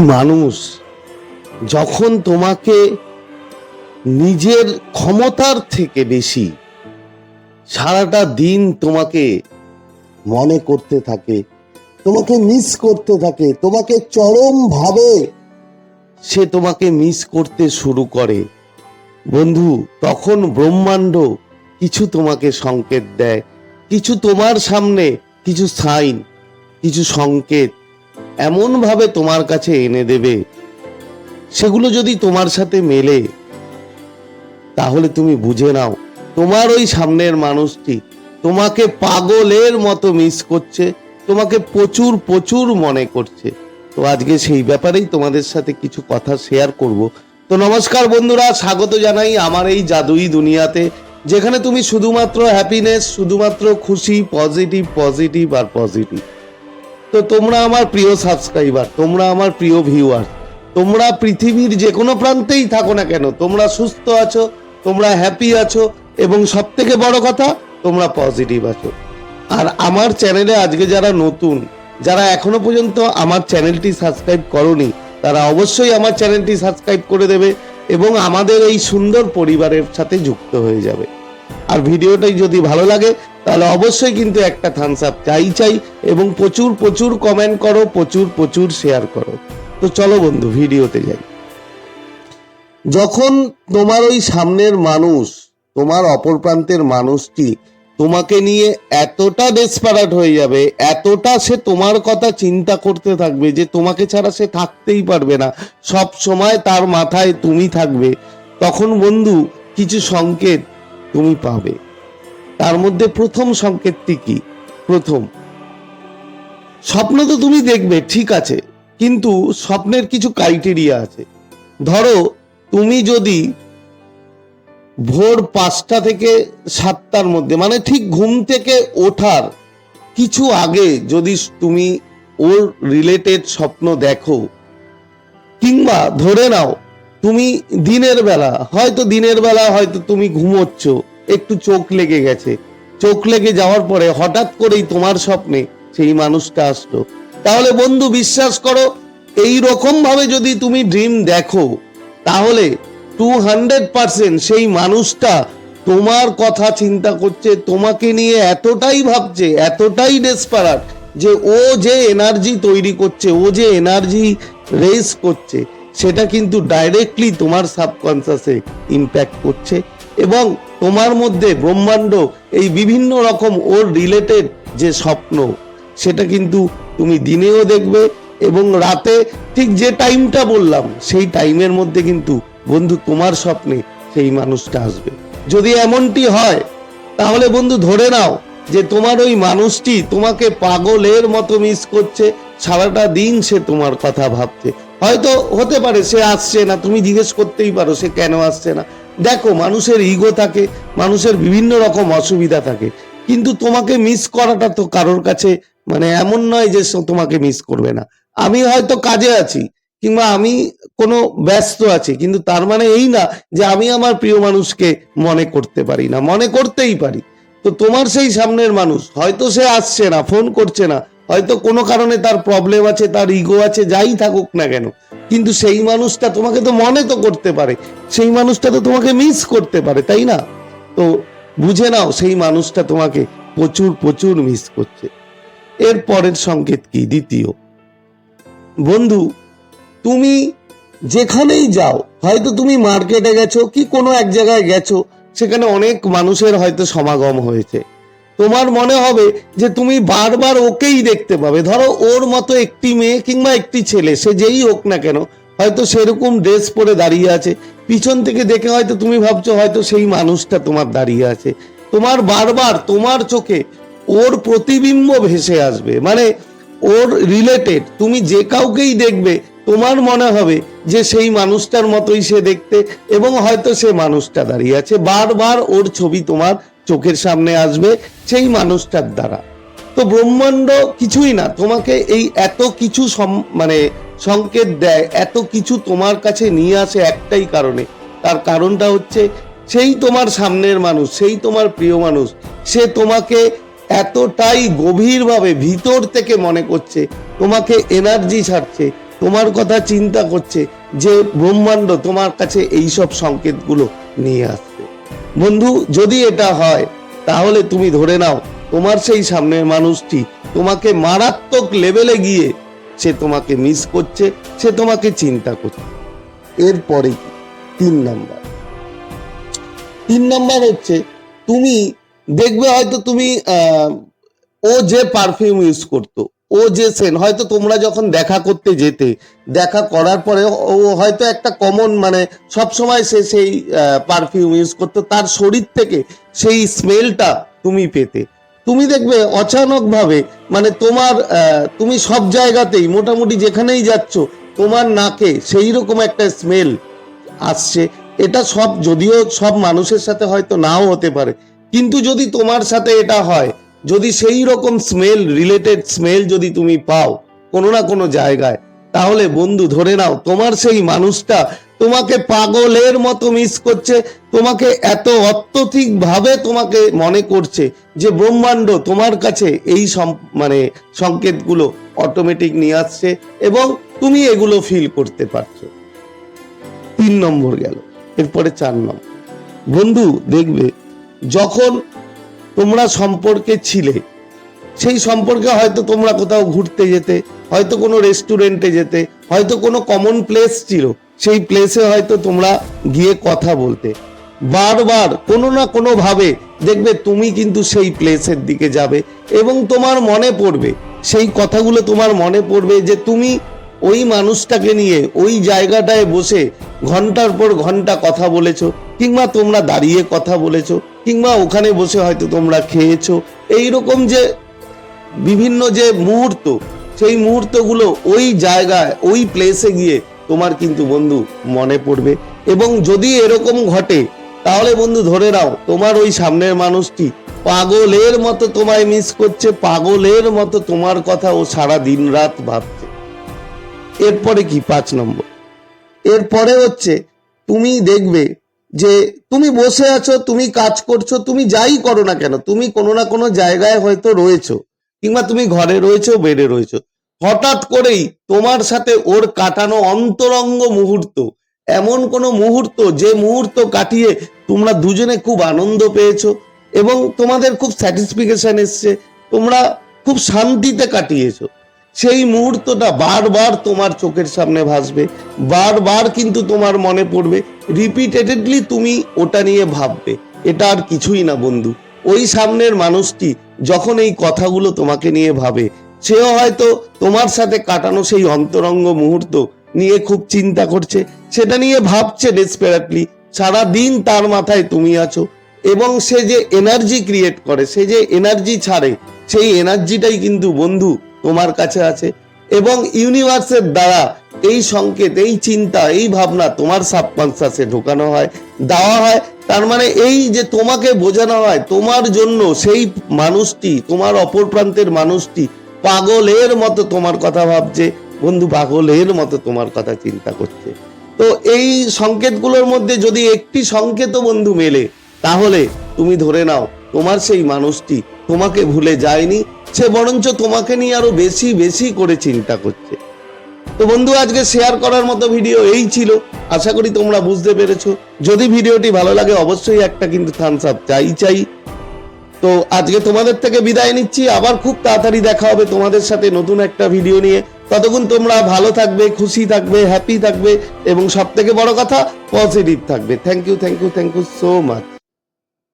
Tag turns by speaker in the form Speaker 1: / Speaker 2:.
Speaker 1: মানুষ যখন তোমাকে নিজের ক্ষমতার থেকে বেশি সারাটা দিন তোমাকে মনে করতে থাকে, তোমাকে মিস করতে থাকে, তোমাকে চরম ভাবে সে তোমাকে মিস করতে শুরু করে। বন্ধু, তখন ব্রহ্মাণ্ড কিছু তোমাকে সংকেত দেয়, কিছু তোমার সামনে কিছু সাইন কিছু সংকেত এমনভাবে তোমার কাছে এনে দেবে, সেগুলো যদি তোমার সাথে মেলে, তাহলে তুমি বুঝে নাও, তোমার ওই সামনের মানুষটি তোমাকে পাগলের মতো মিস করছে, তোমাকে প্রচুর প্রচুর মনে করছে। তো আজকে সেই ব্যাপারেই তোমাদের সাথে কিছু কথা শেয়ার করব। তো নমস্কার বন্ধুরা, স্বাগত জানাই আমার এই জাদুই দুনিয়াতে, যেখানে তুমি শুধুমাত্র হ্যাপিনেস শুধুমাত্র খুশি পজিটিভ পজিটিভ আর পজিটিভ তো তোমরা আমার প্রিয় সাবস্ক্রাইবার তোমরা আমার প্রিয় ভিউয়ার তোমরা পৃথিবীর যে কোনো প্রান্তেই থাকো না কেন, তোমরা সুস্থ আছো, তোমরা হ্যাপি আছো, এবং সব থেকে বড় কথা, তোমরা পজিটিভ আছো। আর আমার চ্যানেলে আজকে যারা নতুন, যারা এখনও পর্যন্ত আমার চ্যানেলটি সাবস্ক্রাইব করনি, তারা অবশ্যই আমার চ্যানেলটি সাবস্ক্রাইব করে দেবে এবং আমাদের এই সুন্দর পরিবারের সাথে যুক্ত হয়ে যাবে। আর ভিডিওটাই যদি ভালো লাগে তাহলে অবশ্যই কিন্তু একটা থামস আপ চাই চাই এবং প্রচুর প্রচুর কমেন্ট করো, প্রচুর প্রচুর শেয়ার করো। তো চলো বন্ধু, ভিডিওতে যাই। যখন তোমার ওই সামনের মানুষ, তোমার অপর প্রান্তের মানুষটি তোমাকে নিয়ে এতটা ডেসপারেট হয়ে যাবে, এতটা সে তোমার কথা চিন্তা করতে থাকবে যে তোমাকে ছাড়া সে থাকতেই পারবে না, সব সময় তার মাথায় তুমি থাকবে, তখন বন্ধু কিছু সংকেত তুমি পাবে। তার মধ্যে প্রথম সংকেতটি কি? প্রথম। স্বপ্ন তো তুমি দেখবে, ঠিক আছে, কিন্তু স্বপ্নের কিছু ক্রাইটেরিয়া আছে। ধরো, তুমি যদি ভোর পাঁচটা থেকে সাতটার মধ্যে মানে ঠিক ঘুম থেকে ওঠার কিছু আগে যদি তুমি ওর রিলেটেড স্বপ্ন দেখো, কিংবা ধরে নাও, তুমি দিনের বেলা, হয়তো দিনের বেলা হয়তো তুমি ঘুমোচ্ছ একটু চোখ লেগে গেছে। চোখ লেগে যাওয়ার পরে হঠাৎ করেই তোমার স্বপ্নে সেই মানুষটা আসলো। তাহলে বন্ধু বিশ্বাস করো, এই রকম ভাবে যদি তুমি ড্রিম দেখো, তাহলে টু হান্ড্রেড পার্সেন্ট সেই মানুষটা তোমার কথা চিন্তা করছে, তোমাকে নিয়ে এতটাই ভাবছে, এতটাই ডেসপারাট যে ও যে এনার্জি তৈরি করছে, ও যে এনার্জি রেস করছে, সেটা কিন্তু ডাইরেক্টলি তোমার সাবকনসিয়াসে ইম্প্যাক্ট করছে। এবং তোমার মধ্যে ব্রহ্মাণ্ড এই বিভিন্ন রকম ওর রিলেটেড যে স্বপ্ন, সেটা কিন্তু তুমি দিনেও দেখবে এবং রাতে ঠিক যে টাইমটা বললাম, সেই টাইমের মধ্যে কিন্তু বন্ধু তোমার স্বপ্নে সেই মানুষটা আসবে। যদি এমনটি হয়, তাহলে বন্ধু ধরে নাও যে তোমার ওই মানুষটি তোমাকে পাগলের মতো মিস করছে, সারাটা দিন সে তোমার কথা ভাবছে। হয়তো হতে পারে, সে আসছে না, তুমি জিজ্ঞেস করতেই পারো, সে কেন আসছে না। দেখো, মানুষের ইগো থাকে, মানুষের বিভিন্ন রকম অসুবিধা থাকে। কিন্তু তোমাকে মিস করাটা তো কারোর কাছে মানে এমন নয় যে তোমাকে মিস করবে না। আমি হয়তো কাজে আছি, কিংবা আমি কোনো ব্যস্ত আছি, কিন্তু তার মানে এই না যে আমি আমার প্রিয় মানুষকে মনে করতে পারি না, মনে করতেই পারি। তো তোমার সেই সামনের মানুষ, হয়তো সে আসছে না ফোন করছে না হয়তো কোনো কারণে তার প্রবলেম আছে, তার ইগো আছে, যাই থাকুক না কেন, কিন্তু সেই মানুষটা তোমাকে তো মনে তো করতে পারে, সেই মানুষটা তো তোমাকে মিস করতে পারে, তাই না? তো বুঝে নাও, সেই মানুষটা তোমাকে প্রচুর প্রচুর মিস করছে। এর পরের সংকেত কি? দ্বিতীয়, বন্ধু, তুমি যেখানেই যাও, হয়তো তুমি মার্কেটে গেছো, কি কোনো এক জায়গায় গেছো, সেখানে অনেক মানুষের হয়তো সমাগম হয়েছে। তোমার মনে হবে যে তুমি বারবার ওকেই দেখতে পাবে। ধরো ওর মতো একটি মেয়ে কিংবা একটি ছেলে, সে যেই হোক না কেন, হয়তো সেরকম ড্রেস পরে দাঁড়িয়ে আছে। পিছন থেকে দেখে হয়তো তুমি ভাবছ হয়তো সেই মানুষটা তোমার দাঁড়িয়ে আছে। তোমার বারবার তোমার চোখে ওর প্রতিবিম্ব ভেসে আসবে। মানে ওর রিলেটেড তুমি যে কাউকেই দেখবে, তোমার মনে হবে যে সেই মানুষটার মতোই সে দেখতে এবং হয়তো সে মানুষটা দাঁড়িয়ে আছে। বারবার ওর ছবি তোমার চোখের সামনে আসবে সেই মানুষটার দ্বারা। তো ব্রহ্মাণ্ড কিছুই না, তোমাকে এই এত কিছু মানে সংকেত দেয়, এত কিছু তোমার কাছে নিয়ে আসে একটাই কারণে। তার কারণটা হচ্ছে সেই তোমার সামনের মানুষ, সেই তোমার প্রিয় মানুষ, সে তোমাকে এতটাই গভীরভাবে ভিতর থেকে মনে করছে, তোমাকে এনার্জি ছাড়ছে, তোমার কথা চিন্তা করছে যে ব্রহ্মাণ্ড তোমার কাছে এই সব সংকেতগুলো নিয়ে আসছে। বন্ধু, যদি এটা হয়, তাহলে তুমি ধরে নাও, তোমার সেই সামনের মানুষটি তোমাকে মারাত্মক লেভেলে গিয়ে সে তোমাকে মিস করছে, সে তোমাকে চিন্তা করছে। এরপরে তিন নাম্বার। তিন নাম্বার হচ্ছে, তুমি দেখবে হয়তো তুমি ও যে পারফিউম ইউজ করতো ও যে সেন হয়তো তোমরা যখন দেখা করতে যেতে, দেখা করার পরে ও হয়তো একটা কমন মানে সব সময় সে সেই পারফিউম ইউজ করতো, তার শরীর থেকে সেই স্মেলটা তুমি পেতে। তুমি দেখবে অচানক ভাবে মানে তোমার তুমি সব জায়গাতেই মোটামুটি যেখানেই যাচ্ছ, তোমার নাকে সেই রকম একটা স্মেল আসছে। এটা সব, যদিও সব মানুষের সাথে হয়তো নাও হতে পারে, কিন্তু যদি তোমার সাথে এটা হয় যদি সেই রকম স্মেল রিলেটেড স্মেল যদি তুমি পাও কোনো না কোনো জায়গায়, তাহলে বন্ধু ধরে নাও, তোমার সেই মানুষটা তোমাকে পাগলের মতো মিস করছে, তোমাকে এত অত্যধিক ভাবে তোমাকে মনে করছে যে ব্রহ্মাণ্ড তোমার কাছে এই মানে সংকেতগুলো অটোমেটিক নিয়ে আসছে এবং তুমি এগুলো ফিল করতে পারছ। তিন নম্বর গেল, এরপরে চার নম্বর। বন্ধু দেখবে যখন তোমরা সম্পর্কে ছিলে। সেই সম্পর্কে হয়তো তোমরা কোথাও ঘুরতে যেতে, হয়তো কোনো রেস্টুরেন্টে যেতে, হয়তো কোনো কমন প্লেস ছিল, সেই প্লেসে হয়তো তোমরা গিয়ে কথা বলতে। বারবার, কোনো না কোনো ভাবে দেখবে তুমি কিন্তু সেই প্লেসের দিকে যাবে এবং তোমার মনে পড়বে, সেই কথাগুলো তোমার মনে পড়বে যে তুমি ওই মানুষটাকে নিয়ে ওই জায়গাটায় বসে ঘণ্টার পর ঘণ্টা কথা বলেছ কিংবা তোমরা দাঁড়িয়ে কথা বলেছ। কিংবা ওখানে বসে হয়তো তোমরা খেয়েছো। এইরকম যে বিভিন্ন যে মুহূর্ত, সেই মুহূর্তগুলো ওই জায়গায়, ওই প্লেসে গিয়ে তোমার কিন্তু বন্ধু মনে পড়বে। এবং যদি এরকম ঘটে, তাহলে বন্ধু ধরে নাও, তোমার ওই সামনের মানুষটি পাগলের মতো তোমায় মিস করছে, পাগলের মতো তোমার কথা ও সারা দিন রাত ভাবছে। এরপরে কি? পাঁচ নম্বর। এরপরে হচ্ছে, তুমি দেখবে যে তুমি বসে আছো, তুমি কাজ করছ, তুমি যাই করো না কেন, তুমি কোনো না কোনো জায়গায় হয়তো রয়েছো, কিংবা তুমি ঘরে রয়েছো, বেডে রয়েছো। হঠাৎ করেই তোমার সাথে ওর কাটানো অন্তরঙ্গ মুহূর্ত, এমন কোনো মুহূর্ত যে মুহূর্ত কাটিয়ে তোমরা দুজনে খুব আনন্দ পেয়েছ এবং তোমাদের খুব স্যাটিসফিকেশন এসছে, তোমরা খুব শান্তিতে কাটিয়েছো। সেই মুহূর্তটা বারবার তোমার চোখের সামনে ভাসবে, বারবার কিন্তু তোমার মনে পড়বে রিপিটেডলি তুমি ওটা নিয়ে ভাববে। এটা আর কিছুই না বন্ধু। ওই সামনের মানুষটি যখন এই কথাগুলো তোমাকে নিয়ে ভাবে, সেও হয়তো তোমার সাথে কাটানো সেই অন্তরঙ্গ মুহূর্ত নিয়ে খুব চিন্তা করছে, সেটা নিয়ে ভাবছে ডেসপারেটলি সারা দিন তার মাথায় তুমি আছো এবং সে যে এনার্জি ক্রিয়েট করে, সে যে এনার্জি ছাড়ে, সেই এনার্জিটাই কিন্তু বন্ধু তোমার কাছে আছে। এবং ইউনিভার্সের দ্বারা এই সংকেত, এই চিন্তা, এই ভাবনা তোমার সাবকনসাসে ঢোকানো হয়, দেওয়া হয়। তার মানে এই যে তোমাকে বোঝানো হয়, তোমার জন্য সেই মানুষটি, তোমার অপর প্রান্তের মানুষটি পাগলের মতো তোমার কথা ভাবছে। বন্ধু, পাগলের মতো তোমার কথা চিন্তা করছে। তো এই সংকেতগুলোর মধ্যে যদি একটি সংকেত বন্ধু মেলে, তাহলে তুমি ধরে নাও, তোমার সেই মানুষটি তোমাকে ভুলে যায়নি। সে বরঞ্চ তোমাকে নিয়ে আরও বেশি বেশি করে চিন্তা করছে। তো বন্ধু, আজকে শেয়ার করার মতো ভিডিও এই ছিল। আশা করি তোমরা বুঝতে পেরেছ। যদি ভিডিওটি ভালো লাগে, অবশ্যই একটা কিন্তু থামস আপ চাই চাই। তো আজকে তোমাদের থেকে বিদায় নিচ্ছি। আবার খুব তাড়াতাড়ি দেখা হবে তোমাদের সাথে নতুন একটা ভিডিও নিয়ে। ততক্ষণ তোমরা ভালো থাকবে, খুশি থাকবে হ্যাপি থাকবে এবং সব থেকে বড় কথা পজিটিভ থাকবে। Thank you thank you thank you so much